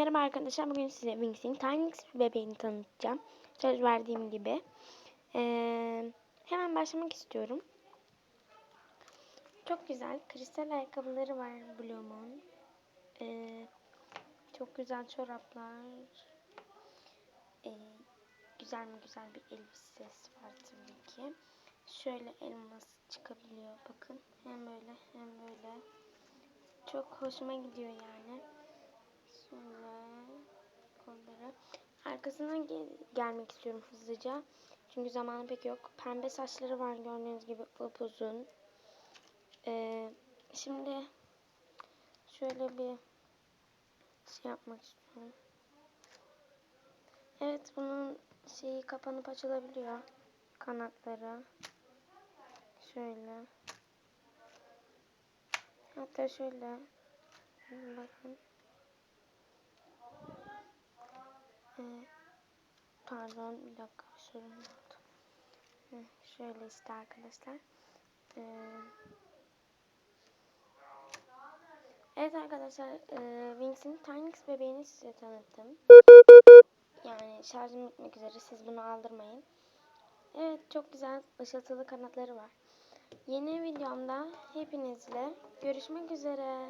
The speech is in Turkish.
Merhaba arkadaşlar. Bugün size Wings'in Tiny bebeğini tanıtacağım. Söz verdiğim gibi. Ee, hemen başlamak istiyorum. Çok güzel. Kristal ayakkabıları var Bloom'un. Ee, çok güzel çoraplar. Ee, güzel mi güzel bir elbisesi var tabii ki. Şöyle elmas çıkabiliyor. Bakın. Hem böyle hem böyle. Çok hoşuma gidiyor yani. Kolları. Arkasından gel gelmek istiyorum hızlıca. Çünkü zamanı pek yok. Pembe saçları var gördüğünüz gibi upuzun. Ee, şimdi şöyle bir şey yapmak istiyorum. Evet bunun şeyi kapanıp açılabiliyor. Kanatları. Şöyle. Hatta şöyle. Bakın. Pardon bir dakika sorun oldu. Şöyle işte arkadaşlar. Ee, evet arkadaşlar e, Wings'in Tynix bebeğini size tanıttım. Yani şarjım bitmek üzere siz bunu aldırmayın. Evet çok güzel ışıltılı kanatları var. Yeni videomda hepinizle görüşmek üzere.